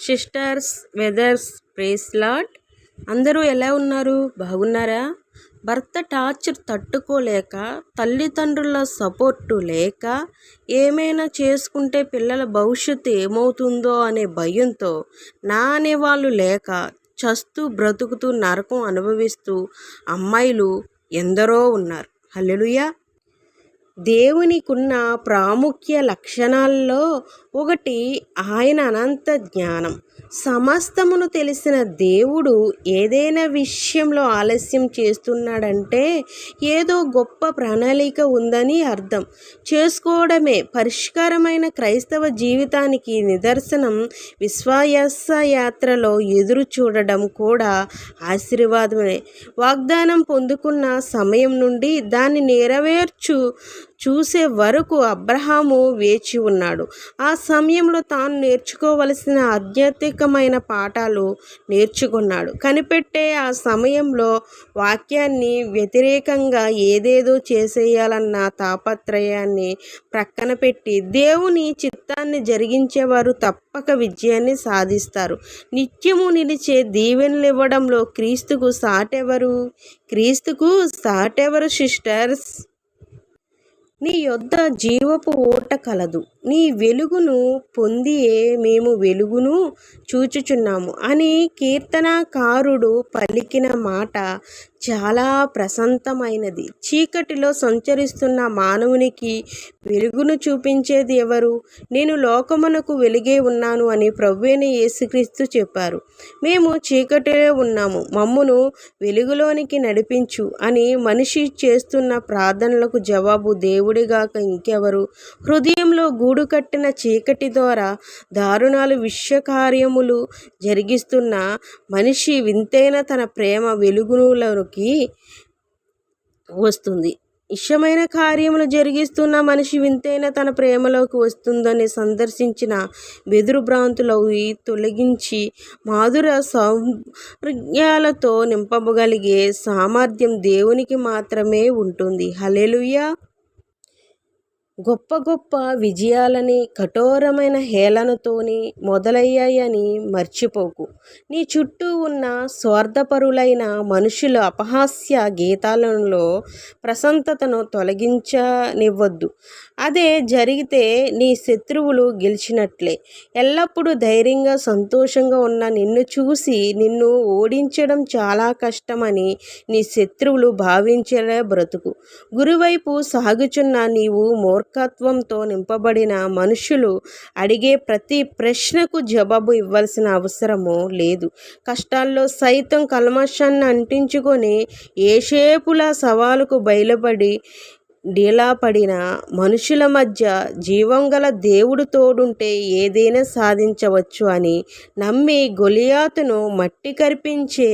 Sisters weathers ప్రేస్లాట్ అందరూ ఎలా ఉన్నారు? బాగున్నారా? భర్త టార్చర్ తట్టుకోలేక తల్లిదండ్రుల సపోర్టు లేక ఏమైనా చేసుకుంటే పిల్లల భవిష్యత్తు ఏమవుతుందో అనే భయంతో నా అనేవాళ్ళు లేక చస్తూ బ్రతుకుతూ నరకం అనుభవిస్తూ అమ్మాయిలు ఎందరో ఉన్నారు. హల్లెలుయా! దేవునికున్న ప్రాముఖ్య లక్షణాల్లో ఒకటి ఆయన అనంత జ్ఞానం. సమస్తమును తెలిసిన దేవుడు ఏదైనా విషయంలో ఆలస్యం చేస్తున్నాడంటే ఏదో గొప్ప ప్రణాళిక ఉందని అర్థం. చేసుకోవడమే పరిష్కారమైన క్రైస్తవ జీవితానికి నిదర్శనం. విశ్వాస యాత్రలో ఎదురు చూడడం కూడా ఆశీర్వాదమే. వాగ్దానం పొందుకున్న సమయం నుండి దాన్ని నెరవేర్చు చూసే వరకు అబ్రహాము వేచి ఉన్నాడు. ఆ సమయంలో తాను నేర్చుకోవలసిన ఆధ్యాత్మికమైన పాఠాలు నేర్చుకున్నాడు. కనిపెట్టే ఆ సమయంలో వాక్యాన్ని వ్యతిరేకంగా ఏదేదో చేసేయాలన్న తాపత్రయాన్ని ప్రక్కన పెట్టి దేవుని చిత్తాన్ని జరిగించేవారు తప్పక విజయాన్ని సాధిస్తారు. నిత్యము నిలిచే దీవెనలు ఇవ్వడంలో క్రీస్తుకు సాటెవరు? క్రీస్తుకు సాటెవరు సిస్టర్స్? నీ యొద్ద జీవపు ఓట కలదు. నీ వెలుగును పొందియే మేము వెలుగును చూచుచున్నాము. అని కీర్తనకారుడు పలికిన మాట చాలా ప్రశాంతమైనది. చీకటిలో సంచరిస్తున్న మానవునికి వెలుగును చూపించేది ఎవరు? నేను లోకమునకు వెలుగే ఉన్నాను అని ప్రవ్వేణ యేసుక్రీస్తు చెప్పారు. మేము చీకటిలో ఉన్నాము. మమ్మును వెలుగులోనికి నడిపించు అని మనిషి చేస్తున్న ప్రార్థనలకు జవాబు దేవుడిగాక ఇంకెవరు? హృదయంలో గూడు కట్టిన చీకటి ద్వారా దారుణాలు విశ్వకార్యములు జరిగిస్తున్న మనిషి వింతైన తన ప్రేమ వెలుగులోకి వస్తుంది. ఇష్టమైన కార్యములు జరిగిస్తున్న మనిషి వింతైన తన ప్రేమలోకి వస్తుందని సందర్శించిన బెదురు భ్రాంతులవి తొలగించి మాధుర సౌర్యాలతో నింపగలిగే సామర్థ్యం దేవునికి మాత్రమే ఉంటుంది. హలెలుయా గొప్ప గొప్ప విజయాలని కఠోరమైన హేళనతోని మొదలయ్యాయని మర్చిపోకు. నీ చుట్టూ ఉన్న స్వార్థపరులైన మనుషుల అపహాస్య గీతాలలో ప్రశాంతతను తొలగించనివ్వద్దు. అదే జరిగితే నీ శత్రువులు గెలిచినట్లే. ఎల్లప్పుడూ ధైర్యంగా సంతోషంగా ఉన్న నిన్ను చూసి నిన్ను ఓడించడం చాలా కష్టమని నీ శత్రువులు భావించలే బ్రతుకు. గురువైపు సాగుచున్న నీవు మూర్ఖత్వంతో నింపబడిన మనుషులు అడిగే ప్రతి ప్రశ్నకు జవాబు ఇవ్వాల్సిన అవసరము లేదు. కష్టాల్లో సైతం కల్మషాన్ని అంటించుకొని ఏషేపుల సవాలుకు బయలుపడి డీలాపడిన మనుషుల మధ్య జీవం గల దేవుడు తోడుంటే ఏదైనా సాధించవచ్చు అని నమ్మి గొలియాతును మట్టి కరిపించే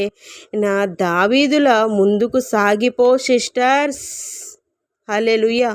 నా దావీదుల ముందుకు సాగిపో సిస్టర్స్. హలెలుయా